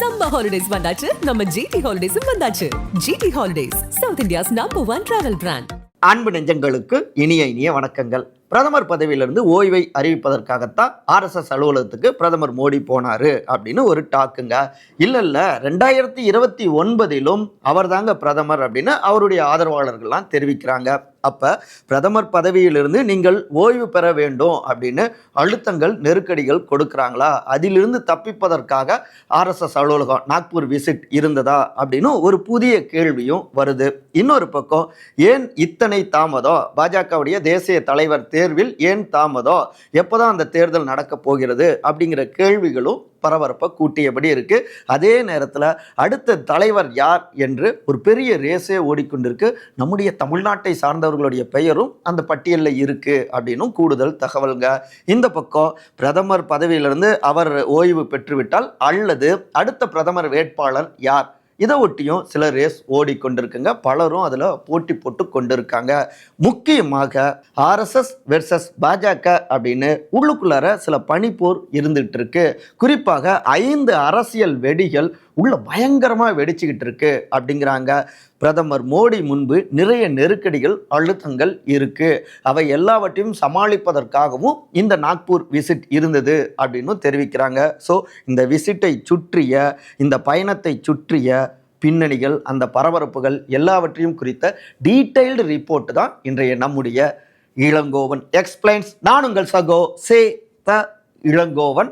Summer holidays வந்தாச்சு. நம்ம GT ஹாலிடேஸும் வந்தாச்சு. GT holidays South India's number one travel brand அன்பு நெஞ்சங்களுக்கு இனிய இனிய வணக்கங்கள். பிரதமர் பதவியிலிருந்து ஓய்வை அறிவிப்பதற்காகத்தான் ஆர்எஸ்எஸ் அலுவலகத்துக்கு பிரதமர் மோடி போனாரு அப்படின்னு ஒரு டாக்குங்க. இல்லை இல்லை ரெண்டாயிரத்தி இருபத்தி ஒன்பதிலும் அவர் தாங்க பிரதமர் அப்படின்னு அவருடைய ஆதரவாளர்கள்லாம் தெரிவிக்கிறாங்க. அப்போ பிரதமர் பதவியிலிருந்து நீங்கள் ஓய்வு பெற வேண்டும் அப்படின்னு அழுத்தங்கள் நெருக்கடிகள் கொடுக்குறாங்களா? அதிலிருந்து தப்பிப்பதற்காக ஆர்எஸ்எஸ் அலுவலகம் நாக்பூர் விசிட் இருந்ததா அப்படின்னு ஒரு புதிய கேள்வியும் வருது. இன்னொரு பக்கம் ஏன் இத்தனை தாமதம்? பாஜகவுடைய தேசிய தலைவர் தேர்வில் ஏன் தாமதம்? எப்போதான் அந்த தேர்தல் நடக்க போகிறது? அப்படிங்கிற கேள்விகளும் பரபரப்பை கூட்டியபடி இருக்குது அதே நேரத்தில் அடுத்த தலைவர் யார் என்று ஒரு பெரிய ரேஸே ஓடிக்கொண்டிருக்கு. நம்முடைய தமிழ்நாட்டை சார்ந்தவர்களுடைய பெயரும் அந்த பட்டியலில் இருக்குது அப்படின்னும் கூடுதல் தகவல்க இந்த பக்கம் பிரதமர் பதவியிலிருந்து அவர் ஓய்வு பெற்றுவிட்டால் அல்லது அடுத்த பிரதமர் வேட்பாளர் யார் இதை ஒட்டியும் சில ரேஸ் ஓடிக்கொண்டிருக்குங்க. பலரும் அதில் போட்டி போட்டு கொண்டிருக்காங்க. முக்கியமாக ஆர்எஸ்எஸ் வெர்சஸ் பாஜக அப்படின்னு உள்ளுக்குள்ளார சில பனிப்போர் இருந்துகிட்டு இருக்கு. குறிப்பாக ஐந்து அரசியல் வெடிகள் உள்ள பயங்கரமாக வெடிச்சுக்கிட்டு இருக்கு அப்படிங்கிறாங்க. பிரதமர் மோடி முன்பு நிறைய நெருக்கடிகள் அழுத்தங்கள் இருக்கு. அவை எல்லாவற்றையும் சமாளிப்பதற்காகவும் இந்த நாக்பூர் விசிட் இருந்தது அப்படின்னு தெரிவிக்கிறாங்க. ஸோ இந்த விசிட்டை சுற்றிய இந்த பயணத்தை சுற்றிய பின்னணிகள் அந்த பரபரப்புகள் எல்லாவற்றையும் குறித்த டீட்டெயில்டு ரிப்போர்ட் தான் இன்றைய நம்முடைய இளங்கோவன் எக்ஸ்பிளைன்ஸ். நான் உங்கள் சகோ சே த இளங்கோவன்.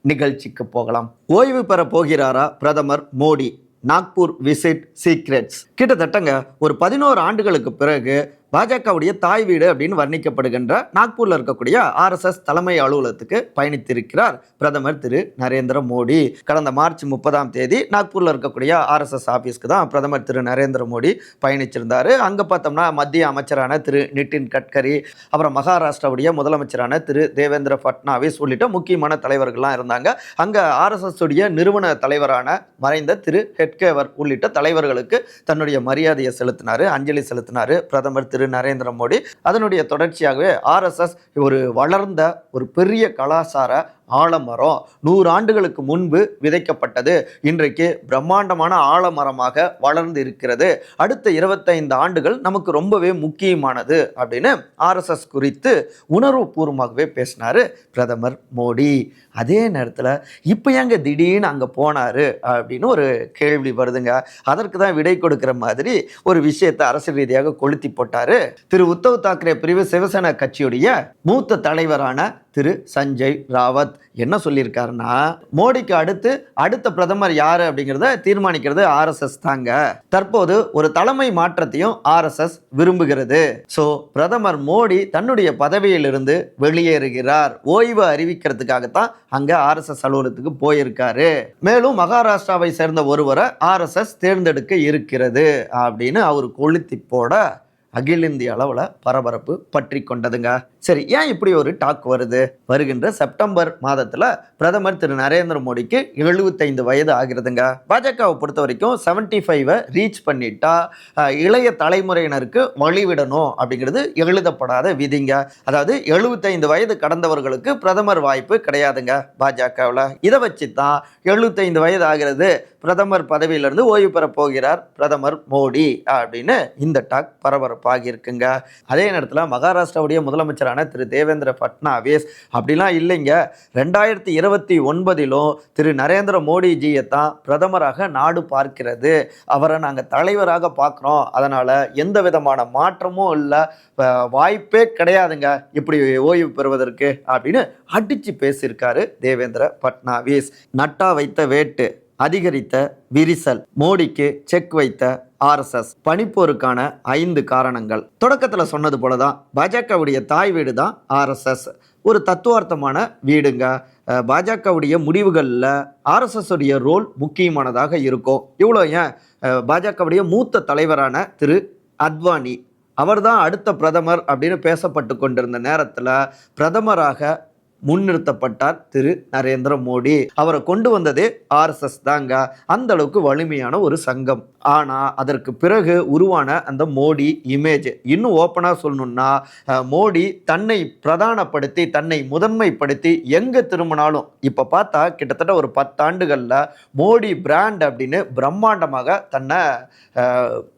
நிகழ்ச்சிக்கு போகலாம். ஓய்வு பெற போகிறாரா பிரதமர் மோடி? Nagpur visit secrets. கிட்டத்தட்டங்க ஒரு பதினோரு ஆண்டுகளுக்கு பிறகு பாஜகவுடைய தாய் வீடு அப்படின்னு வர்ணிக்கப்படுகின்ற நாக்பூரில் இருக்கக்கூடிய ஆர்எஸ்எஸ் தலைமை அலுவலகத்துக்கு பயணித்திருக்கிறார் பிரதமர் திரு நரேந்திர மோடி. கடந்த மார்ச் முப்பதாம் தேதி நாக்பூரில் இருக்கக்கூடிய ஆர்எஸ்எஸ் ஆஃபீஸ்க்கு தான் பிரதமர் திரு நரேந்திர மோடி பயணிச்சிருந்தார். அங்கே பார்த்தோம்னா மத்திய அமைச்சரான திரு நிதின் கட்கரி அப்புறம் மகாராஷ்டிராவுடைய முதலமைச்சரான திரு தேவேந்திர ஃபட்னாவிஸ் உள்ளிட்ட முக்கியமான தலைவர்கள்லாம் இருந்தாங்க. அங்கே ஆர்எஸ்எஸ் உடைய நிறுவன தலைவரான மறைந்த திரு ஹெட்கேவர் உள்ளிட்ட தலைவர்களுக்கு தன்னுடைய மரியாதையை செலுத்தினார் அஞ்சலி செலுத்தினார் பிரதமர் திரு நரேந்திர மோடி. அதனுடைய தொடர்ச்சியாகவே ஆர்எஸ்எஸ் ஒரு வளர்ந்த ஒரு பெரிய கலாச்சார ஆலமரம் நூறு ஆண்டுகளுக்கு முன்பு விதைக்கப்பட்டது. இன்றைக்கு பிரம்மாண்டமான ஆலமரமாக வளர்ந்து இருக்கிறது அடுத்த இருபத்தைந்து ஆண்டுகள் நமக்கு ரொம்பவே முக்கியமானது அப்படின்னு ஆர்எஸ்எஸ் குறித்து உணர்வுபூர்வமாகவே பேசினார் பிரதமர் மோடி. அதே நேரத்தில் இப்போ ஏங்க திடீர்னு அங்கே போனார் அப்படின்னு ஒரு கேள்வி வருதுங்க. அதற்கு தான் விடை கொடுக்குற மாதிரி ஒரு விஷயத்தை அரசியல் ரீதியாக கொளுத்தி போட்டார். திரு உத்தவ் தாக்கரே பிரிவு சிவசேனா கட்சியுடைய மூத்த தலைவரான திரு சஞ்சய் ராவத். என்ன சொல்லியிருக்காருன்னா மோடிக்கு அடுத்து அடுத்த பிரதமர் யாரு அப்படிங்கிறத தீர்மானிக்கிறது ஆர்எஸ்எஸ் தாங்க. தற்போது ஒரு தலைமை மாற்றத்தையும் ஆர்எஸ்எஸ் விரும்புகிறது. ஸோ பிரதமர் மோடி தன்னுடைய பதவியிலிருந்து வெளியேறுகிறார். ஓய்வு அறிவிக்கிறதுக்காகத்தான் அங்கே ஆர்எஸ்எஸ் அலுவலகத்துக்கு போயிருக்காரு. மேலும் மகாராஷ்டிராவை சேர்ந்த ஒருவரை ஆர்எஸ்எஸ் தேர்ந்தெடுக்க இருக்கிறது அப்படின்னு அவர் கொளுத்தி போட அகில இந்திய அளவில் பரபரப்பு பற்றி கொண்டதுங்க. சரி ஏன் இப்படி ஒரு டாக் வருது? வருகின்ற செப்டம்பர் மாதத்தில் பிரதமர் திரு நரேந்திர மோடிக்கு எழுபத்தைந்து வயது ஆகிறதுங்க. பாஜகவை பொறுத்த வரைக்கும் செவன்டி ஃபைவை ரீச் பண்ணிட்டா இளைய தலைமுறையினருக்கு வழிவிடணும் அப்படிங்கிறது எழுதப்படாத விதிங்க. அதாவது எழுபத்தைந்து வயது கடந்தவர்களுக்கு பிரதமர் வாய்ப்பு கிடையாதுங்க பாஜகவில். இதை வச்சு தான் எழுபத்தைந்து வயது ஆகிறது. பிரதமர் பதவியிலிருந்து ஓய்வு பெற போகிறார் பிரதமர் மோடி அப்படின்னு இந்த டாக் பரபரப்பாகி இருக்குங்க அதே நேரத்தில் மகாராஷ்டிராவுடைய முதலமைச்சரான திரு தேவேந்திர பட்னாவிஸ் அப்படிலாம் இல்லைங்க. ரெண்டாயிரத்தி இருபத்தி ஒன்பதிலும் திரு நரேந்திர மோடிஜியை தான் பிரதமராக நாடு பார்க்கிறது. அவரை நாங்கள் தலைவராக பார்க்குறோம். அதனால் எந்த விதமான மாற்றமும் இல்லை. வாய்ப்பே கிடையாதுங்க. இப்படி ஓய்வு பெறுவதற்கு அப்படின்னு அடித்து பேசியிருக்காரு தேவேந்திர பட்னாவிஸ். நட்டா வைத்த வேட்டு. அதிகரித்த விரிசல் மோடிக்கு செக் வைத்த ஆர்எஸ்எஸ் பனிப்போருக்கான ஐந்து காரணங்கள். தொடக்கத்தில் சொன்னது போல தான் பாஜகவுடைய தாய் வீடு தான் ஆர்எஸ்எஸ் ஒரு தத்துவார்த்தமான வீடுங்க. பாஜகவுடைய முடிவுகளில் ஆர்எஸ்எஸ் உடைய ரோல் முக்கியமானதாக இருக்கும். இவ்வளோ ஏன்? பாஜகவுடைய மூத்த தலைவரான திரு அத்வானி. அவர்தான் அடுத்த பிரதமர் அப்படின்னு பேசப்பட்டு கொண்டிருந்த நேரத்தில் பிரதமராக முன்னிறுத்தப்பட்டார் திரு நரேந்திர மோடி. அவரை கொண்டு வந்ததே ஆர்எஸ்எஸ் தாங்க. அந்த அளவுக்கு வலிமையான ஒரு சங்கம். ஆனால் அதற்கு பிறகு உருவான அந்த மோடி இமேஜ் இன்னும் ஓப்பனாக சொல்லணும்னா மோடி தன்னை பிரதானப்படுத்தி தன்னை முதன்மைப்படுத்தி எங்கே திரும்பினாலும் இப்போ பார்த்தா கிட்டத்தட்ட ஒரு பத்தாண்டுகளில் மோடி பிராண்ட் அப்படின்னு பிரம்மாண்டமாக தன்னை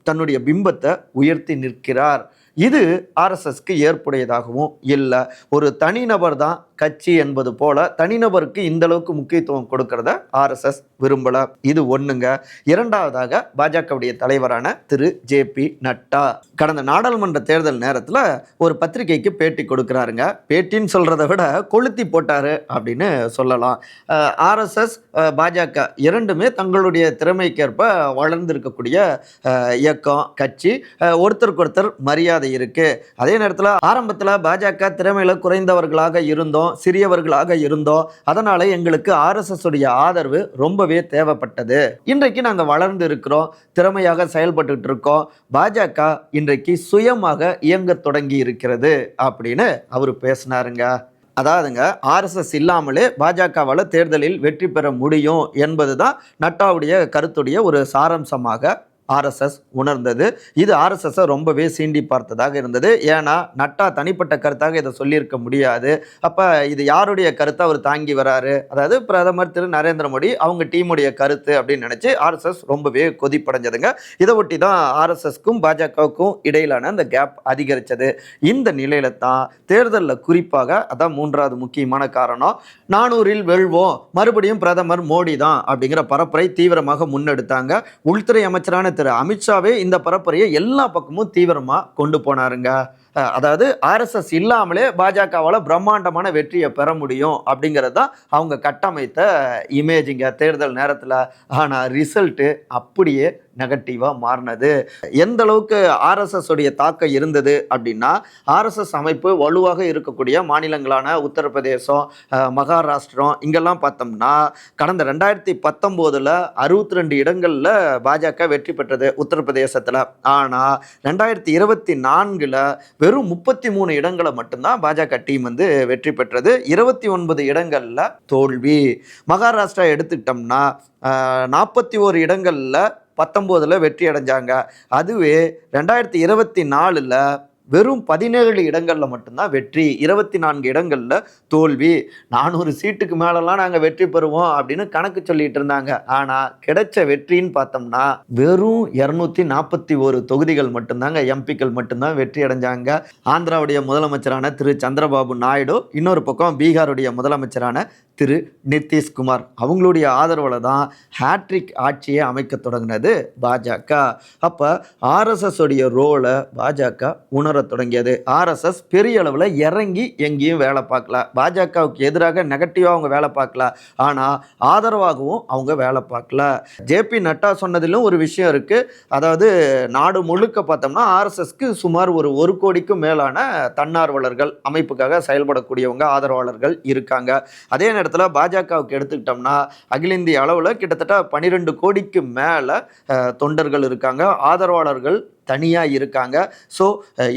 தன்னுடைய பிம்பத்தை உயர்த்தி நிற்கிறார். இது ஆர்எஸ்எஸ்க்கு ஏற்புடையதாகவும் இல்லை ஒரு தனிநபர் தான் கட்சி என்பது போல தனிநபருக்கு இந்த அளவுக்கு முக்கியத்துவம் கொடுக்கறத ஆர்எஸ்எஸ் விரும்பல. இது ஒண்ணுங்க. இரண்டாவதாக பாஜகவுடைய தலைவரான திரு. ஜே. பி. நட்டா. கடந்த நாடாளுமன்ற தேர்தல் நேரத்தில் ஒரு பத்திரிகைக்கு பேட்டி கொடுக்குறாருங்க. பேட்டின்னு சொல்றதை விட கொளுத்தி போட்டாரு அப்படின்னு சொல்லலாம். ஆர்எஸ்எஸ் பாஜக இரண்டுமே தங்களுடைய திறமைக்கேற்ப வளர்ந்திருக்கக்கூடிய இயக்கம் கட்சி. ஒருத்தருக்கு ஒருத்தர் மரியாதை இருக்கு. அதே நேரத்தில் ஆரம்பத்தில் பாஜக திறமையில குறைந்தவர்களாக இருந்தோம். சிறியவர்களாக இருந்தோம். அதனால எங்களுக்கு ஆர்எஸ்எஸ் உடைய ஆதரவு ரொம்பவே தேவைப்பட்டது. இன்றைக்கு நாங்கள் வளர்ந்து இருக்கிறோம். திறமையாக செயல்பட்டு இருக்கோம். பாஜக இன்றைக்கு சுயமாக இயங்க தொடங்கி இருக்கிறது அப்படின்னு அவர் பேசினாருங்க. அதாவதுங்க ஆர்எஸ்எஸ் இல்லாமலே பாஜகவால் தேர்தலில் வெற்றி பெற முடியும் என்பது தான் நட்டாவுடைய கருத்துடைய ஒரு சாராம்சமாக ஆர்எஸ்எஸ் உணர்ந்தது. இது ஆர்எஸ்எஸ்ஸை ரொம்பவே சீண்டி பார்த்ததாக இருந்தது. ஏன்னா நட்டா தனிப்பட்ட கருத்தாக இதை சொல்லியிருக்க முடியாது. அப்போ இது யாருடைய கருத்தை அவர் தாங்கி வராரு? அதாவது பிரதமர் திரு நரேந்திர மோடி அவங்க டீமுடைய கருத்து அப்படின்னு நினச்சி ஆர்எஸ்எஸ் ரொம்பவே கொதிப்படைஞ்சதுங்க. இதை ஒட்டி தான் ஆர்எஸ்எஸ்க்கும் பாஜகவுக்கும் இடையிலான அந்த கேப் அதிகரித்தது இந்த நிலையில தான் தேர்தலில் குறிப்பாக அதான் மூன்றாவது முக்கியமான காரணம். நானூறில் வெல்வோம். மறுபடியும் பிரதமர் மோடி தான் அப்படிங்கிற பரப்புரை தீவிரமாக முன்னெடுத்தாங்க. உள்துறை அமைச்சரான திரு அமித்ஷாவே இந்த பரப்புரையை எல்லா பக்கமும் தீவிரமாக கொண்டு போனாருங்க. அதாவது ஆர்எஸ்எஸ் இல்லாமலே பாஜகவால் பிரம்மாண்டமான வெற்றியை பெற முடியும் அப்படிங்கிறது தான் அவங்க கட்டமைத்த இமேஜிங்க தேர்தல் நேரத்தில் ஆனால் ரிசல்ட்டு அப்படியே நெகட்டிவாக மாறினது. எந்த அளவுக்கு ஆர்எஸ்எஸ் உடைய தாக்கம் இருந்தது அப்படின்னா ஆர்எஸ்எஸ் அமைப்பு வலுவாக இருக்கக்கூடிய மாநிலங்களான உத்தரப்பிரதேசம் மகாராஷ்டிரம் இங்கெல்லாம் பார்த்தோம்னா கடந்த ரெண்டாயிரத்தி பத்தொம்போதில் அறுபத்தி ரெண்டு இடங்களில் பாஜக வெற்றி பெற்றது உத்தரப்பிரதேசத்தில். ஆனால் ரெண்டாயிரத்தி இருபத்தி நான்கில் வெறும் முப்பத்தி மூணு இடங்களை மட்டும்தான் பாஜக டீம் வந்து வெற்றி பெற்றது. இருபத்தி ஒன்பது இடங்களில் தோல்வி. மகாராஷ்டிரா எடுத்துக்கிட்டோம்னா நாற்பத்தி ஓரு இடங்களில் பத்தொம்போதில் வெற்றி அடைஞ்சாங்க. அதுவே ரெண்டாயிரத்தி இருபத்தி நாலில் வெறும் பதினேழு இடங்களில் மட்டும்தான் வெற்றி இருபத்தி நான்கு இடங்களில் தோல்வி. நானூறு சீட்டுக்கு மேலெல்லாம் நாங்கள் வெற்றி பெறுவோம் அப்படின்னு கணக்கு சொல்லிட்டு இருந்தாங்க. ஆனால் கிடைச்ச வெற்றின்னு பார்த்தோம்னா வெறும் இரநூத்தி நாற்பத்தி ஒரு தொகுதிகள் மட்டும்தாங்க எம்பிக்கள் மட்டும்தான் வெற்றி அடைஞ்சாங்க. ஆந்திராவுடைய முதலமைச்சரான திரு. சந்திரபாபு நாயுடு இன்னொரு பக்கம் பீகாருடைய முதலமைச்சரான திரு நிதிஷ்குமார். அவங்களுடைய ஆதரவில் தான் ஹேட்ரிக் ஆட்சியை அமைக்க தொடங்கினது பாஜக. அப்போ ஆர்எஸ்எஸ் உடைய ரோலை பாஜக உணரத் தொடங்கியது. ஆர்எஸ்எஸ் பெரிய அளவில் இறங்கி எங்கேயும் வேலை பார்க்கல. பாஜகவுக்கு எதிராக நெகட்டிவாக அவங்க வேலை பார்க்கல. ஆனால் ஆதரவாகவும் அவங்க வேலை பார்க்கல. ஜேபி நட்டா சொன்னதிலும் ஒரு விஷயம் இருக்குது அதாவது நாடு முழுக்க பார்த்தோம்னா ஆர்எஸ்எஸ்க்கு சுமார் ஒரு ஒரு கோடிக்கும் மேலான தன்னார்வலர்கள் அமைப்புக்காக செயல்படக்கூடியவங்க ஆதரவாளர்கள் இருக்காங்க. அதே நேரத்தில் பாஜகவுக்கு எடுத்துக்கிட்டோம்னா அகில இந்திய அளவில் கிட்டத்தட்ட பன்னிரெண்டு கோடிக்கு மேலே தொண்டர்கள் இருக்காங்க. ஆதரவாளர்கள் தனியாக இருக்காங்க. ஸோ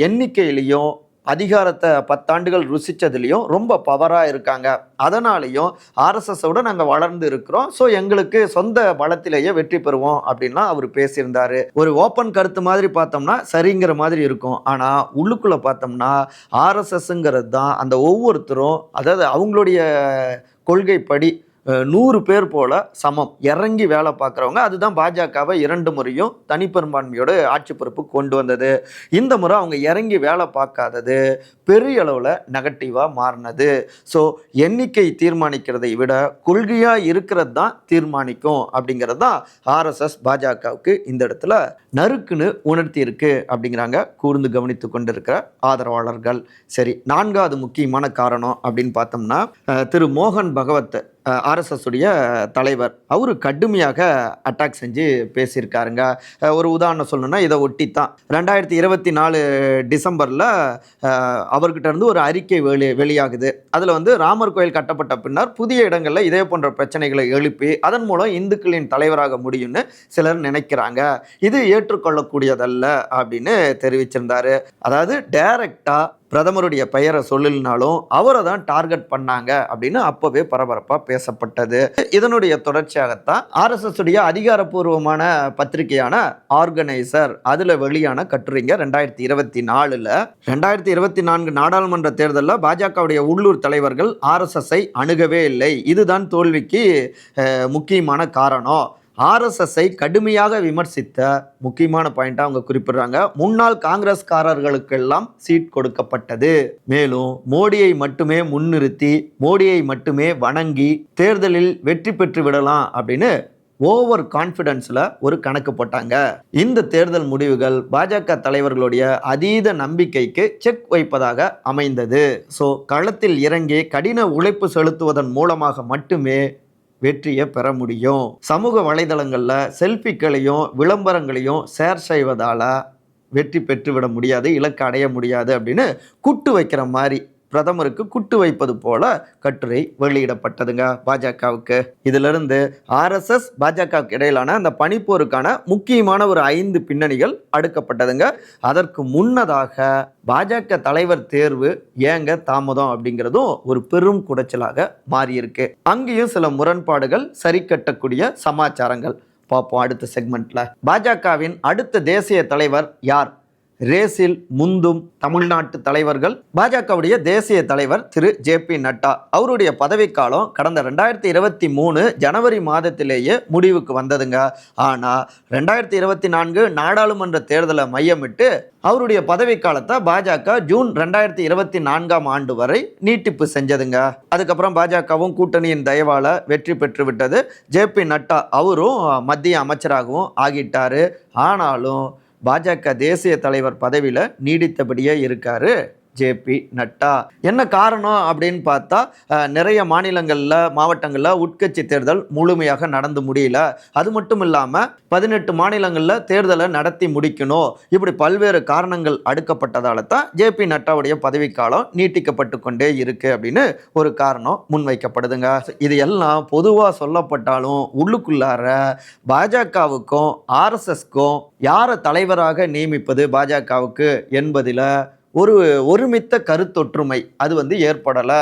எண்ணிக்கையிலையும் அதிகாரத்தை பத்தாண்டுகள் ருசித்ததுலேயும் ரொம்ப பவராக இருக்காங்க. அதனாலையும் ஆர்எஸ்எஸோட நாங்கள் வளர்ந்து இருக்கிறோம். ஸோ எங்களுக்கு சொந்த பலத்திலேயே வெற்றி பெறுவோம் அப்படின்லாம் அவர் பேசியிருந்தார். ஒரு ஓப்பன் கருத்து மாதிரி பார்த்தோம்னா சரிங்கிற மாதிரி இருக்கும். ஆனால் உள்ளுக்குள்ளே பார்த்தோம்னா ஆர்எஸ்எஸ்ங்கிறது தான் அந்த ஒவ்வொருத்தரும் அதாவது அவங்களுடைய கொள்கைப்படி நூறு பேர் போல சமம். இறங்கி வேலை பார்க்குறவங்க அதுதான் பாஜகவை இரண்டு முறையும் தனிப்பெரும்பான்மையோட ஆட்சி பொறுப்பு கொண்டு வந்தது. இந்த முறை அவங்க இறங்கி வேலை பார்க்காதது பெரிய அளவில் நெகட்டிவாக மாறினது. ஸோ எண்ணிக்கை தீர்மானிக்கிறதை விட கொள்கையாக இருக்கிறது தான் தீர்மானிக்கும் அப்படிங்கிறது தான் ஆர்எஸ்எஸ் பாஜகவுக்கு இந்த இடத்துல நறுக்குன்னு உணர்த்தி இருக்கு அப்படிங்கிறாங்க. கூர்ந்து கவனித்து கொண்டிருக்கிற ஆதரவாளர்கள். சரி நான்காவது முக்கியமான காரணம் அப்படின்னு பார்த்தோம்னா திரு மோகன் பகவத் ஆர்எஸ்எஸ் உடைய தலைவர். அவர் கடுமையாக அட்டாக் செஞ்சு பேசியிருக்காருங்க. ஒரு உதாரணம் சொல்லணும்னா இதை ஒட்டி தான் ரெண்டாயிரத்தி இருபத்தி நாலு டிசம்பரில் அவர்கிட்ட இருந்து ஒரு அறிக்கை வெளி வெளியாகுது. அதில் வந்து ராமர் கோயில் கட்டப்பட்ட பின்னர் புதிய இடங்களில் இதே போன்ற பிரச்சனைகளை எழுப்பி அதன் மூலம் இந்துக்களின் தலைவராக முடியும்னு சிலர் நினைக்கிறாங்க. இது ஏற்றுக்கொள்ளக்கூடியதல்ல அப்படின்னு தெரிவிச்சிருந்தாரு. அதாவது டைரக்டாக பிரதமருடைய பெயரை சொல்லினாலும் அவரை தான் டார்கெட் பண்ணாங்க அப்படின்னு அப்போவே பரபரப்பாக பேசப்பட்டது. இதனுடைய தொடர்ச்சியாகத்தான் ஆர்எஸ்எஸ் உடைய அதிகாரப்பூர்வமான பத்திரிகையான ஆர்கனைசர் அதில் வெளியான கட்டுரைங்க ரெண்டாயிரத்தி இருபத்தி நாலில். ரெண்டாயிரத்தி இருபத்தி நான்கு நாடாளுமன்ற தேர்தலில் பாஜகவுடைய உள்ளூர் தலைவர்கள் ஆர்எஸ்எஸ்ஐ அணுகவே இல்லை. இதுதான் தோல்விக்கு முக்கியமான காரணம். ஆர்எஸ்எஸ்ஐ கடுமையாக விமர்சித்த முக்கியமான பாயிண்டா அவங்க குறிப்பிடுறாங்க. முன்னாள் காங்கிரஸ்காரர்களுக்கெல்லாம் சீட் கொடுக்கப்பட்டது. மேலும் மோடியை மட்டுமே முன்னிறுத்தி மோடியை மட்டுமே வணங்கி தேர்தலில் வெற்றி பெற்று விடலாம் அப்படின்னு ஓவர் கான்ஃபிடென்ஸில் ஒரு கணக்கு போட்டாங்க. இந்த தேர்தல் முடிவுகள் பாஜக தலைவர்களுடைய அதீத நம்பிக்கைக்கு செக் வைப்பதாக அமைந்தது. ஸோ களத்தில் இறங்கி கடின உழைப்பு செலுத்துவதன் மூலமாக மட்டுமே வெற்றியை பெற முடியும். சமூக வலைதளங்களில் செல்ஃபிக்களையும் விளம்பரங்களையும் ஷேர் செய்வதால் வெற்றி பெற்றுவிட முடியாது இலக்கு அடைய முடியாது அப்படின்னு குட்டு வைக்கிற மாதிரி பிரதமருக்கு குட்டு வைப்பது போல கட்டுரை வெளியிடப்பட்டதுங்க பாஜகவுக்கு. இதிலிருந்து ஆர்எஸ்எஸ் பாஜகவுக்கு இடையிலான அந்த பனிப்போருக்கான முக்கியமான ஒரு ஐந்து பின்னணிகள் அடுக்கப்பட்டதுங்க. அதற்கு முன்னதாக பாஜக தலைவர் தேர்வு ஏங்க தாமதம் அப்படிங்கிறதும் ஒரு பெரும் குடைச்சலாக மாறியிருக்கு. அங்கேயும் சில முரண்பாடுகள் சரி கட்டக்கூடிய சமாச்சாரங்கள். பார்ப்போம் அடுத்த செக்மெண்ட்ல பாஜகவின் அடுத்த தேசிய தலைவர் யார்? ரேஸில் முந்தும் தமிழ்நாட்டு தலைவர்கள். பாஜகவுடைய தேசிய தலைவர் திரு. ஜே. பி. நட்டா அவருடைய பதவிக்காலம் கடந்த ரெண்டாயிரத்தி இருபத்தி மூணு ஜனவரி மாதத்திலேயே முடிவுக்கு வந்ததுங்க. ஆனால் ரெண்டாயிரத்தி இருபத்தி நான்கு நாடாளுமன்ற தேர்தலை மையமிட்டு அவருடைய பதவிக்காலத்தை பாஜக ஜூன் ரெண்டாயிரத்தி இருபத்தி நான்காம் ஆண்டு வரை நீட்டிப்பு செஞ்சதுங்க. அதுக்கப்புறம் பாஜகவும் கூட்டணியின் தயவால வெற்றி பெற்று விட்டது ஜே. பி. நட்டா அவரும் மத்திய அமைச்சராகவும் ஆகிட்டாரு. ஆனாலும் பாஜக தேசிய தலைவர் பதவியில் நீடித்தபடியே இருக்காரு. ஜேபி நட்டா. என்ன காரணம் அப்படின்னு பார்த்தா நிறைய மாநிலங்களில் மாவட்டங்களில் உட்கட்சி தேர்தல் முழுமையாக நடந்து முடியல. அது மட்டும் இல்லாமல் பதினெட்டு மாநிலங்களில் தேர்தலை நடத்தி முடிக்கணும். இப்படி பல்வேறு காரணங்கள் அடுக்கப்பட்டதால தான் ஜேபி நட்டாவுடைய பதவிக்காலம் நீட்டிக்கப்பட்டு கொண்டே இருக்குது அப்படின்னு ஒரு காரணம் முன்வைக்கப்படுதுங்க. இது எல்லாம் பொதுவாக சொல்லப்பட்டாலும் உள்ளுக்குள்ளார பாஜகவுக்கும் ஆர்எஸ்எஸ்க்கும் யாரை தலைவராக நியமிப்பது பாஜகவுக்கு என்பதில் ஒரு ஒருமித்த கருத்தொற்றுமை. அது வந்து ஏற்படலை.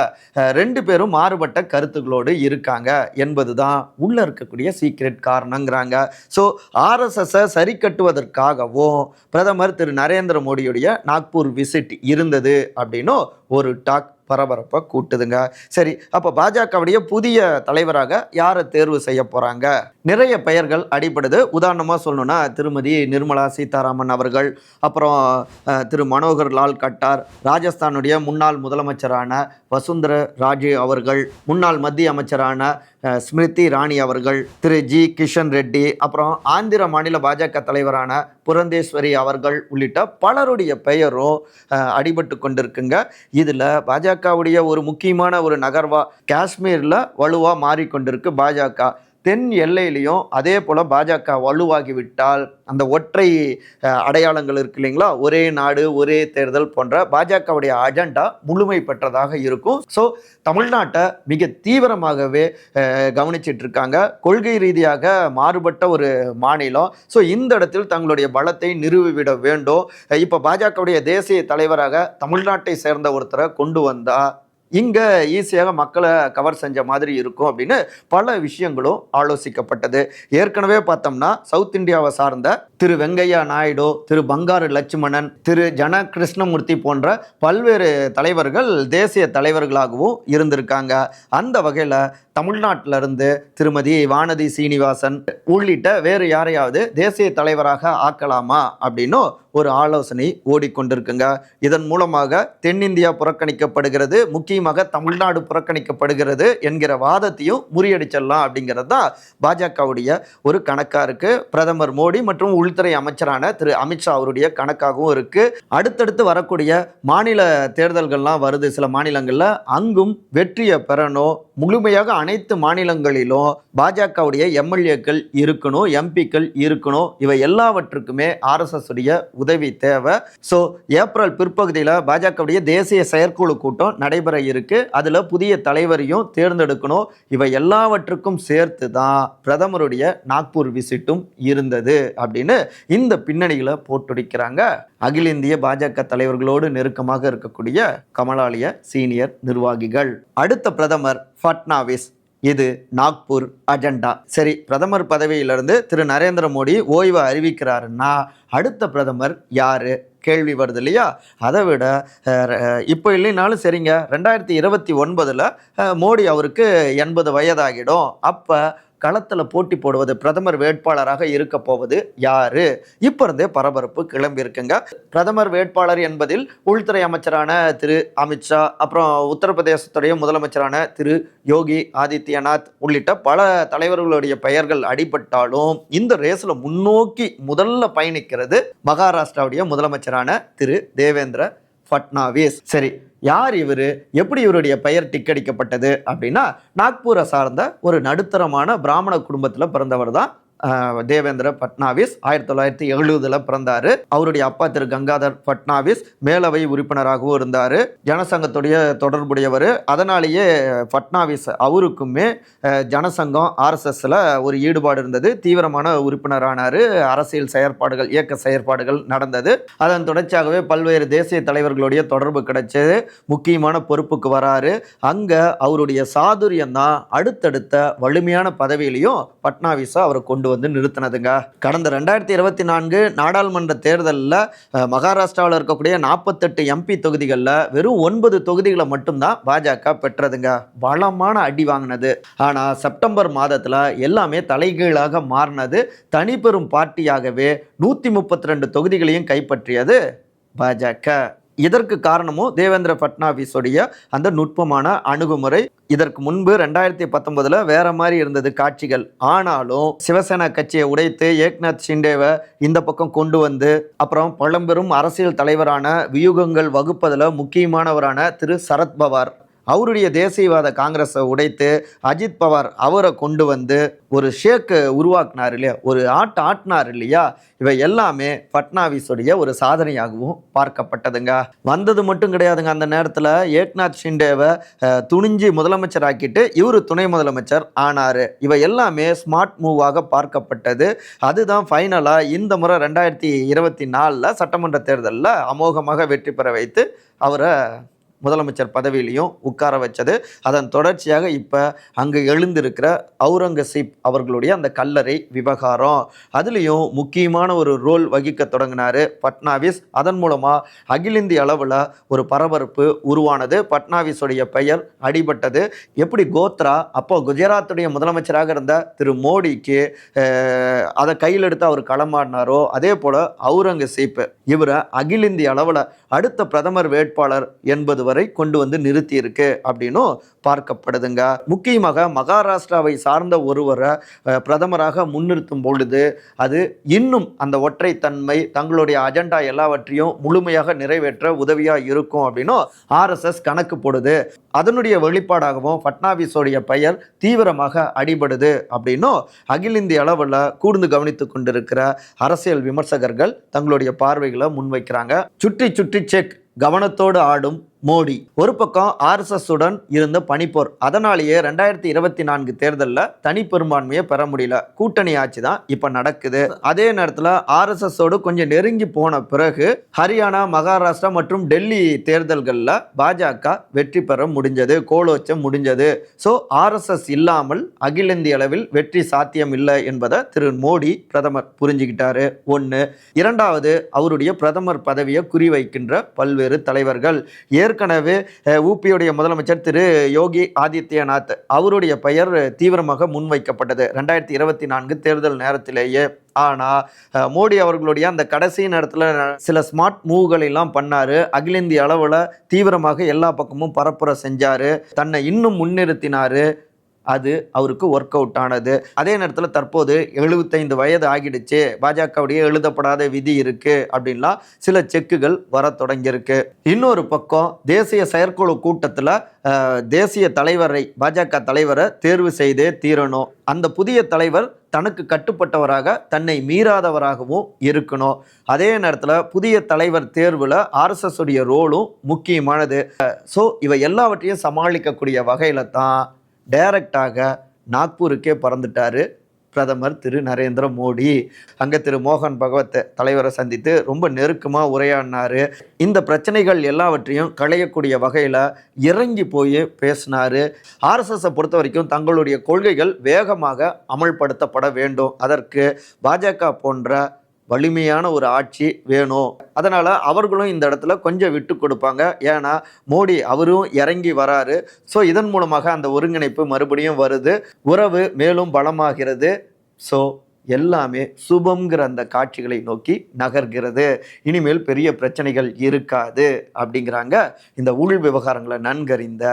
ரெண்டு பேரும் மாறுபட்ட கருத்துக்களோடு இருக்காங்க என்பது தான் உள்ளே இருக்கக்கூடிய சீக்ரெட் காரணங்கிறாங்க. ஸோ ஆர்எஸ்எஸ்ஸை சரி கட்டுவதற்காகவும் பிரதமர் திரு நரேந்திர மோடியுடைய நாக்பூர் விசிட் இருந்தது அப்படின்னும் ஒரு டாக் பரபரப்பை கூட்டுதுங்க. சரி அப்போ பாஜகவுடைய புதிய தலைவராக யாரை தேர்வு செய்ய போகிறாங்க நிறைய பெயர்கள் அடிபடுது. உதாரணமாக சொல்லணும்னா திருமதி நிர்மலா சீதாராமன் அவர்கள் அப்புறம் திரு மனோகர் லால் கட்டார் ராஜஸ்தானுடைய முன்னாள் முதலமைச்சரான வசுந்தர ராஜே அவர்கள் முன்னாள் மத்திய அமைச்சரான ஸ்மிருதி இராணி அவர்கள் திரு ஜி. கிஷன் ரெட்டி அப்புறம் ஆந்திர மாநில பாஜக தலைவரான புரந்தேஸ்வரி அவர்கள் உள்ளிட்ட பலருடைய பெயரும் அடிபட்டு கொண்டிருக்குங்க. இதில் பாஜகவுடைய ஒரு முக்கியமான ஒரு நகர்வாக காஷ்மீரில் வலுவாக மாறிக்கொண்டிருக்கு பாஜக. தென் எல்லையிலையும் அதே போல் பாஜக வலுவாகி விட்டால் அந்த ஒற்றை அடையாளங்கள் இருக்கு இல்லைங்களா? ஒரே நாடு ஒரே தேர்தல் போன்ற பாஜகவுடைய அஜெண்டா முழுமை பெற்றதாக இருக்கும். ஸோ தமிழ்நாட்டை மிக தீவிரமாகவே கவனிச்சிட்டு இருக்காங்க கொள்கை ரீதியாக மாறுபட்ட ஒரு மாநிலம். ஸோ இந்த இடத்தில் தங்களுடைய பலத்தை நிறுவிவிட வேண்டும். இப்போ பாஜகவுடைய தேசிய தலைவராக தமிழ்நாட்டை சேர்ந்த ஒருத்தரை கொண்டு வந்தால் இங்கே ஈஸியாக மக்களை கவர் செஞ்ச மாதிரி இருக்கும் அப்படின்னு பல விஷயங்களும் ஆலோசிக்கப்பட்டது. ஏற்கனவே பார்த்தோம்னா சவுத் இந்தியாவை சார்ந்த திரு வெங்கையா நாயுடு திரு பங்காரு லட்சுமணன் திரு ஜன கிருஷ்ணமூர்த்தி போன்ற பல்வேறு தலைவர்கள் தேசிய தலைவர்களாகவும் இருந்திருக்காங்க. அந்த வகையில் தமிழ்நாட்டில் இருந்து திருமதி வானதி சீனிவாசன் உள்ளிட்ட வேறு யாரையாவது தேசிய தலைவராக ஆக்கலாமா அப்படின்னும் ஒரு ஆலோசனை ஓடிக்கொண்டிருக்குங்க. இதன் மூலமாக தென்னிந்தியா புறக்கணிக்கப்படுகிறது முக்கியமாக தமிழ்நாடு புறக்கணிக்கப்படுகிறது என்கிற வாதத்தையும் முறியடிச்சிடலாம் அப்படிங்கிறது தான் பாஜகவுடைய ஒரு கணக்காக இருக்குது பிரதமர் மோடி மற்றும் உள் உள்துறை அமைச்சரான திரு அமித்ஷா அவருடைய கணக்காகவும் இருக்கு. அடுத்தடுத்து வரக்கூடிய மாநில தேர்தல்கள்லாம் வருது. சில மாநிலங்களில் அங்கும் வெற்றியை பெறணும். முழுமையாக அனைத்து மாநிலங்களிலும் பாஜகவுடைய எம்எல்ஏக்கள் இருக்கணும் எம்பிக்கள் இருக்கணும். இவை எல்லாவற்றுக்குமே ஆர்எஸ்எஸ் உடைய உதவி தேவை. ஸோ ஏப்ரல் பிற்பகுதியில் பாஜகவுடைய தேசிய செயற்குழு கூட்டம் நடைபெற இருக்கு. அதில் புதிய தலைவரையும் தேர்ந்தெடுக்கணும். இவை எல்லாவற்றுக்கும் சேர்த்து தான் பிரதமருடைய நாக்பூர் விசிட்டும் இருந்தது அப்படின்னு அப்படின்னு இந்த பின்னணியில் போட்டுடிக்கிறாங்க. அகில இந்திய பாஜக தலைவர்களோடு நெருக்கமாக இருக்கக்கூடிய கமலாலய சீனியர் நிர்வாகிகள். அடுத்த பிரதமர் ஃபட்னாவிஸ். இது நாக்பூர் அஜெண்டா. சரி பிரதமர் பதவியிலிருந்து திரு நரேந்திர மோடி ஓய்வு அறிவிக்கிறாருன்னா அடுத்த பிரதமர் யாரு? கேள்வி வருது இல்லையா? அதை விட இப்போ இல்லைனாலும் சரிங்க ரெண்டாயிரத்தி இருபத்தி ஒன்பதில் மோடி அவருக்கு எண்பது வயதாகிடும். அப்போ களத்தில் போட்டி போடுவது பிரதமர் வேட்பாளராக இருக்க போவது யாரு? இப்போ இருந்தே பரபரப்பு கிளம்பி இருக்குங்க. பிரதமர் வேட்பாளர் என்பதில் உள்துறை அமைச்சரான திரு அமித்ஷா அப்புறம் உத்தரப்பிரதேசத்துடைய முதலமைச்சரான திரு யோகி ஆதித்யநாத் உள்ளிட்ட பல தலைவர்களுடைய பெயர்கள் அடிபட்டாலும் இந்த ரேஸில் முன்னோக்கி முதல்ல பயணிக்கிறது மகாராஷ்டிராவுடைய முதலமைச்சரான திரு தேவேந்திர ஃபட்னாவிஸ் சரி யார் இவர்? எப்படி இவருடைய பெயர் டிக்கடிக்கப்பட்டது அப்படின்னா நாக்பூரை சார்ந்த ஒரு நடுத்தரமான பிராமண குடும்பத்தில் பிறந்தவர் தான் தேவேந்திர பட்னாவிஸ் ஆயிரத்தி தொள்ளாயிரத்தி எழுபதுல பிறந்தாரு. அவருடைய அப்பா திரு கங்காதர் பட்னாவிஸ் மேலவை உறுப்பினராகவும் இருந்தார். ஜனசங்கத்துடைய தொடர்புடையவர். அதனாலேயே பட்னாவிஸ் அவருக்குமே ஜனசங்கம் ஆர்எஸ்எஸ்ல ஒரு ஈடுபாடு இருந்தது. தீவிரமான உறுப்பினரானார். அரசியல் செயற்பாடுகள் இயக்க செயற்பாடுகள் நடந்தது. அதன் தொடர்ச்சியாகவே பல்வேறு தேசிய தலைவர்களுடைய தொடர்பு கிடைச்சது. முக்கியமான பொறுப்புக்கு வராரு. அங்கே அவருடைய சாதுரியம் தான் அடுத்தடுத்த வலிமையான பதவியிலையும் பட்னாவிஸை அவரை கொண்டு வந்து நிறுத்தினதுங்க. கடந்த ரெண்டாயிரத்தி இருபத்தி நான்கு நாடாளுமன்ற தேர்தலில் மகாராஷ்டிராவில் இருக்கக்கூடிய நாற்பத்தெட்டு எம்பி தொகுதிகளில் வெறும் ஒன்பது தொகுதிகளை மட்டும்தான் பாஜக பெற்றதுங்க. பலமான அடி வாங்கினது. ஆனால் செப்டம்பர் மாதத்தில் எல்லாமே தலைகீழாக மாறினது தனிப்பெரும் பார்ட்டியாகவே நூற்றி முப்பத்தி ரெண்டு தொகுதிகளையும் கைப்பற்றியது பாஜக. இதற்கு காரணமும் தேவேந்திர ஃபட்னாவிஸுடைய அந்த நுட்பமான அணுகுமுறை. இதற்கு முன்பு ரெண்டாயிரத்தி பத்தொன்பதுல வேற மாதிரி இருந்தது காட்சிகள். ஆனாலும் சிவசேனா கட்சியை உடைத்து ஏக்நாத் ஷிண்டேவை இந்த பக்கம் கொண்டு வந்து அப்புறம் பழம்பெரும் அரசியல் தலைவரான வியூகங்கள் வகுப்பதில் முக்கியமானவரான திரு சரத்பவார். அவருடைய தேசியவாத காங்கிரஸை உடைத்து அஜித் பவார் அவரை கொண்டு வந்து ஒரு ஷேக்கு உருவாக்குனார் இல்லையா? ஒரு ஆட்டு ஆட்டினார் இல்லையா? இவை எல்லாமே ஃபட்னாவிஸுடைய ஒரு சாதனையாகவும் பார்க்கப்பட்டதுங்க. வந்தது மட்டும் கிடையாதுங்க அந்த நேரத்தில் ஏக்நாத் ஷிண்டேவை அஹ், துணிஞ்சு முதலமைச்சராக்கிட்டு இவர் துணை முதலமைச்சர் ஆனார். இவை எல்லாமே ஸ்மார்ட் மூவாக பார்க்கப்பட்டது. அதுதான் ஃபைனலாக இந்த முறை ரெண்டாயிரத்தி இருபத்தி நாலில் சட்டமன்ற தேர்தலில் அமோகமாக வெற்றி பெற வைத்து அவரை முதலமைச்சர் பதவியிலையும் உட்கார வச்சது. அதன் தொடர்ச்சியாக இப்போ அங்கே எழுந்திருக்கிற அவுரங்கசீப் அவர்களுடைய அந்த கல்லறை விவகாரம். அதுலேயும் முக்கியமான ஒரு ரோல் வகிக்க தொடங்கினார் பட்னாவிஸ். அதன் மூலமாக அகில இந்திய அளவில் ஒரு பரபரப்பு உருவானது. பட்னாவிஸுடைய பெயர் அடிபட்டது. எப்படி கோத்ரா அப்போ குஜராத்துடைய முதலமைச்சராக இருந்த திரு மோடிக்கு அதை கையில் எடுத்து அவர் களமாடினாரோ அதே போல் அவுரங்கசீப் இவரை அகில இந்திய அளவில் அடுத்த பிரதமர் வேட்பாளர் என்பது வரை கொண்டு வந்து நிறுத்தி இருக்கு அப்படின்னும் பார்க்கப்படுதுங்க. முக்கியமாக மகாராஷ்டிராவை சார்ந்த ஒருவரை பிரதமராக முன்னிறுத்தும் பொழுது அது இன்னும் அந்த ஒற்றைத்தன்மை தங்களுடைய அஜெண்டா எல்லாவற்றையும் முழுமையாக நிறைவேற்ற உதவியாக இருக்கும் அப்படின்னும் ஆர்எஸ்எஸ் கணக்கு போடுது. அதனுடைய வெளிப்பாடாகவும் ஃபட்னாவிஸோடைய பெயர் தீவிரமாக அடிபடுது அப்படின்னும் அகில இந்திய அளவில் கூர்ந்து கவனித்து கொண்டிருக்கிற அரசியல் விமர்சகர்கள் தங்களுடைய பார்வைகளை முன்வைக்கிறாங்க. சுற்றி சுற்றி செக் கவனத்தோடு ஆடும் மோடி. ஒரு பக்கம் ஆர்எஸ்எஸ் உடன் இருந்த பனிப்போர். அதனாலேயே ரெண்டாயிரத்தி இருபத்தி நான்கு தேர்தலில் தனி பெரும்பான்மையை பெற முடியல. கூட்டணி ஆட்சி தான் இப்போ நடக்குது. அதே நேரத்தில் ஆர்எஸ்எஸோடு கொஞ்சம் நெருங்கி போன பிறகு ஹரியானா மகாராஷ்டிரா மற்றும் டெல்லி தேர்தல்களில் பாஜக வெற்றி பெற முடிஞ்சது. கோலோச்சம் முடிஞ்சது. ஸோ ஆர்எஸ்எஸ் இல்லாமல் அகில இந்திய அளவில் வெற்றி சாத்தியம் இல்லை என்பதை திரு மோடி பிரதமர் புரிஞ்சுக்கிட்டாரு. ஒன்று இரண்டாவது அவருடைய பிரதமர் பதவியை குறிவைக்கின்ற பல்வேறு தலைவர்கள். ஏற்கனவே உபியுடைய ஊபியுடைய முதலமைச்சர் திரு யோகி ஆதித்யநாத் அவருடைய பெயர் தீவிரமாக முன்வைக்கப்பட்டது. ரெண்டாயிரத்தி இருபத்தி நான்கு தேர்தல் நேரத்திலேயே. ஆனால் மோடி அவர்களுடைய அந்த கடைசி நேரத்தில் சில ஸ்மார்ட் மூவ்களெல்லாம் பண்ணார் பண்ணாரு. அகில இந்திய அளவில் தீவிரமாக எல்லா பக்கமும் பரப்புரை செஞ்சார். தன்னை இன்னும் முன்னிறுத்தினார். அது அவருக்கு ஒர்க் அவுட் ஆனது. அதே நேரத்தில் தற்போது எழுபத்தைந்து வயது ஆகிடுச்சு. பாஜகவுடைய எழுதப்படாத விதி இருக்குது அப்படின்லாம் சில செக்குகள் வர தொடங்கியிருக்கு. இன்னொரு பக்கம் தேசிய செயற்குழு கூட்டத்தில் தேசிய தலைவரை பாஜக தலைவரை தேர்வு செய்தே தீரணும். அந்த புதிய தலைவர் தனக்கு கட்டுப்பட்டவராக தன்னை மீறாதவராகவும் இருக்கணும். அதே நேரத்தில் புதிய தலைவர் தேர்வில் ஆர்எஸ்எஸ் உடைய ரோலும் முக்கியமானது. ஸோ இவை எல்லாவற்றையும் சமாளிக்கக்கூடிய வகையில் தான் டைரக்டாக நாக்பூருக்கே பறந்துட்டாரு பிரதமர் திரு நரேந்திர மோடி. அங்கே திரு மோகன் பகவத் தலைவரை சந்தித்து ரொம்ப நெருக்கமாக உரையாடினாரு. இந்த பிரச்சனைகள் எல்லாவற்றையும் களையக்கூடிய வகையில் இறங்கி போய் பேசினார். ஆர்எஸ்எஸை பொறுத்த வரைக்கும் தங்களுடைய கொள்கைகள் வேகமாக அமல்படுத்தப்பட வேண்டும். அதற்கு பாஜக போன்ற வலிமையான ஒரு ஆட்சி வேணும். அதனால் அவர்களும் இந்த இடத்துல கொஞ்சம் விட்டு கொடுப்பாங்க. ஏன்னா மோடி அவரும் இறங்கி வராரு. ஸோ இதன் மூலமாக அந்த ஒருங்கிணைப்பு மறுபடியும் வருது. உறவு மேலும் பலமாகிறது. ஸோ எல்லாமே சுபம்ங்கிற அந்த காட்சிகளை நோக்கி நகர்கிறது. இனிமேல் பெரிய பிரச்சனைகள் இருக்காது அப்படிங்கிறாங்க. இந்த உள் விவகாரங்களை நன்கறிந்த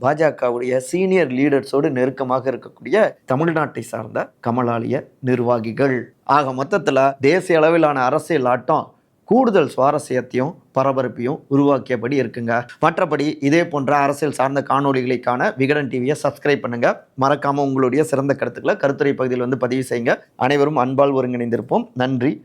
பாஜகவுடைய சீனியர் லீடர்ஸோடு நெருக்கமாக இருக்கக்கூடிய தமிழ்நாட்டை சார்ந்த கமலாலய நிர்வாகிகள். ஆக மொத்தத்தில் தேசிய அளவிலான அரசியல் ஆட்டம் கூடுதல் சுவாரஸ்யத்தையும் பரபரப்பையும் உருவாக்கியபடி இருக்குங்க. மற்றபடி இதே போன்ற அரசியல் சார்ந்த காணொலிகளுக்கான விகடன் டிவியை சப்ஸ்கிரைப் பண்ணுங்க. மறக்காம உங்களுடைய சிறந்த கருத்துக்களை கருத்துரை பகுதியில் வந்து பதிவு செய்யுங்க. அனைவரும் அன்பால் ஒருங்கிணைந்திருப்போம். நன்றி.